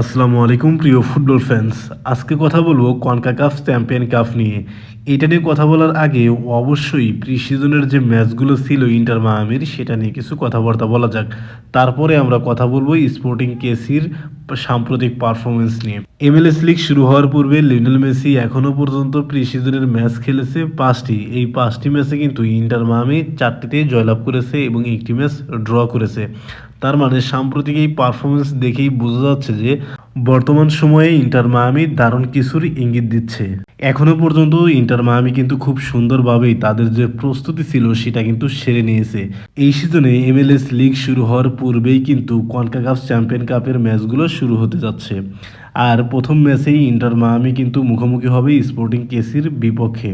আসসালামু আলাইকুম, প্রিয় ফুটবল ফ্যান্স আজকে কথা বলব কনকাকাফ চ্যাম্পিয়ন কাপ নিয়ে। এটা নিয়ে কথা বলার আগে অবশ্যই প্রি সিজনের যে ম্যাচগুলো ছিল ইন্টার মায়ামির, সেটা নিয়ে কিছু কথাবার্তা বলা যাক। তারপরে আমরা কথা বলব স্পোর্টিং কেসির সাম্প্রতিক পারফরমেন্স নিয়ে। এমএলএস লিগ শুরু হওয়ার পূর্বে লিওনেল মেসি এখনও পর্যন্ত প্রি সিজনের ম্যাচ খেলেছে পাঁচটি। এই পাঁচটি ম্যাচে কিন্তু ইন্টার মামি চারটিতে জয়লাভ করেছে এবং একটি ম্যাচ ড্র করেছে। তার মানে সাম্প্রতিক এই পারফরমেন্স দেখেই বোঝা যাচ্ছে যে বর্তমান সময়ে ইন্টার মায়ামি দারুণ কিছুর ইঙ্গিত দিচ্ছে। এখনও পর্যন্ত ইন্টার মায়ামি কিন্তু খুব সুন্দরভাবেই তাদের যে প্রস্তুতি ছিল সেটা কিন্তু সেরে নিয়েছে। এই সিজনে এমএলএস লিগ শুরু হওয়ার পূর্বেই কিন্তু কনকাকাফ চ্যাম্পিয়ন কাপের ম্যাচগুলো শুরু হতে যাচ্ছে। আর প্রথম ম্যাচেই ইন্টার মায়ামি কিন্তু মুখোমুখি হবে স্পোর্টিং কেসির বিপক্ষে।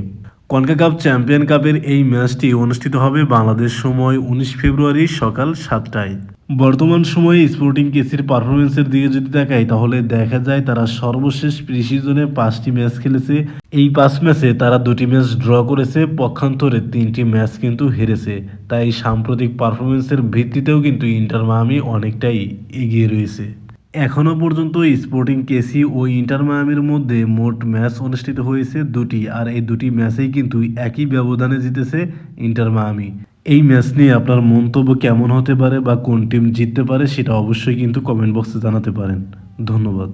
কনকাকাপ চ্যাম্পিয়ন কাপের এই ম্যাচটি অনুষ্ঠিত হবে বাংলাদেশ সময় উনিশ ফেব্রুয়ারি সকাল সাতটায়। বর্তমান সময়ে স্পোর্টিং কেসির পারফরমেন্সের দিকে যদি তাকাই, তাহলে দেখা যায় তারা সর্বশেষ প্রিসিজনে পাঁচটি ম্যাচ খেলেছে। এই পাঁচ ম্যাচে তারা দুটি ম্যাচ ড্র করেছে, পক্ষান্তরে তিনটি ম্যাচ কিন্তু হেরেছে। তাই সাম্প্রতিক পারফরমেন্সের ভিত্তিতেও কিন্তু ইন্টার মায়ামি অনেকটাই এগিয়ে রয়েছে। এখনও পর্যন্ত স্পোর্টিং কেসি ও ইন্টার মায়ামির মধ্যে মোট ম্যাচ অনুষ্ঠিত হয়েছে দুটি, আর এই দুটি ম্যাচেই কিন্তু একই ব্যবধানে জিতেছে ইন্টার মায়ামি। এই ম্যাচ নিয়ে আপনার মন্তব্য কেমন হতে পারে বা কোন টিম জিততে পারে সেটা অবশ্যই কিন্তু কমেন্ট বক্সে জানাতে পারেন। ধন্যবাদ।